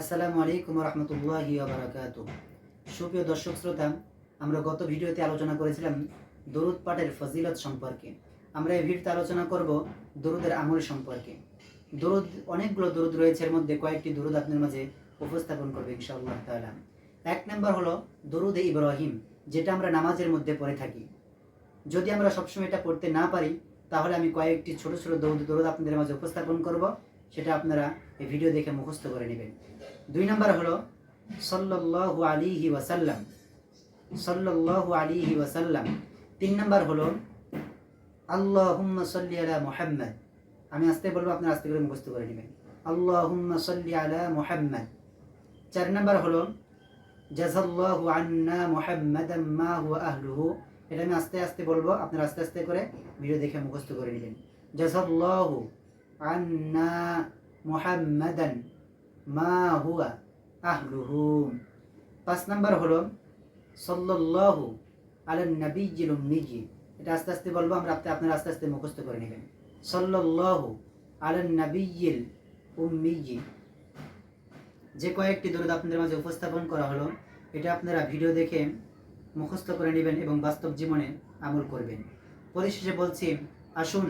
আসসালামু আলাইকুম রহমতুল্লাহি বারাকাত সুপ্রিয় দর্শক শ্রোতা, আমরা গত ভিডিওতে আলোচনা করেছিলাম দরুদ পাঠের ফজিলত সম্পর্কে। আমরা এই ভিডিওতে আলোচনা করব দরুদের আমল সম্পর্কে। দরুদ, অনেকগুলো দরুদ রয়েছে, এর মধ্যে কয়েকটি দরুদ আপনার মাঝে উপস্থাপন করবে ইনশাআল্লাহ তাআলা। এক নম্বর হলো দরুদ ইব্রাহিম, যেটা আমরা নামাজের মধ্যে পড়ে থাকি। যদি আমরা সবসময় এটা পড়তে না পারি, তাহলে আমি কয়েকটি ছোট ছোট দরুদ দরুদ আপনাদের মাঝে উপস্থাপন করব। সেটা আপনারা এই ভিডিও দেখে মুখস্থ করে নেবেন। দুই নম্বর হলো, সাল্লাল্লাহু আলাইহি ওয়াসাল্লাম, সাল্লাল্লাহু আলাইহি ওয়াসাল্লাম। তিন নম্বর হলো, আল্লাহুম্মা সাল্লি আলা মুহাম্মদ। আমি আস্তে বলব আপনি আস্তে করে মুখস্থ করে নেবেন। আল্লাহুম্মা সাল্লি আলা মুহাম্মদ। চার নম্বর হলো, জাযাল্লাহু আন্না মুহাম্মাদাম মা হুয়া আহলুহু। এটা আমি আস্তে আস্তে বলব, আপনারা আস্তে আস্তে করে ভিডিও দেখে মুখস্থ করে নেবেন। জাযাল্লাহু আন্না মুহাম্মাদান মা হুয়া আহলুহু পাঁচ নাম্বার হলো, সাল্লাল্লাহু আলা নবিয়্যিল উম্মিয়্যি। এটা আস্তে আস্তে বলব, আমরা আপনি আপনারা আস্তে আস্তে মুখস্থ করে নেবেন। সাল্লাল্লাহু আলা নবিয়্যিল উম্মিয়্যি। যে কয়েকটি দরুদ আপনাদের মাঝে উপস্থাপন করা হলো, এটা আপনারা ভিডিও দেখে মুখস্থ করে নেবেন এবং বাস্তব জীবনে আমল করবেন। পরিশেষে বলছি, আসুন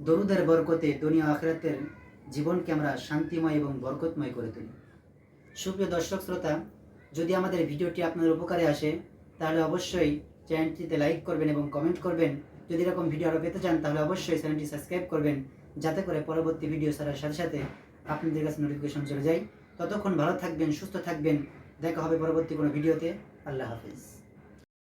দরুদের বরকতে দুনিয়া আখরাতের জীবনকে আমরা শান্তিময় এবং বরকতময় করে তুলি। সুপ্রিয় দর্শক শ্রোতা, যদি আমাদের ভিডিওটি আপনাদের উপকারে আসে, তাহলে অবশ্যই চ্যানেলটিতে লাইক করবেন এবং কমেন্ট করবেন। যদি এরকম ভিডিও আরও পেতে চান, তাহলে অবশ্যই চ্যানেলটি সাবস্ক্রাইব করবেন, যাতে করে পরবর্তী ভিডিও ছাড়ার সাথে সাথে আপনাদের কাছে নোটিফিকেশন চলে যায়। ততক্ষণ ভালো থাকবেন, সুস্থ থাকবেন। দেখা হবে পরবর্তী কোনো ভিডিওতে। আল্লাহ হাফিজ।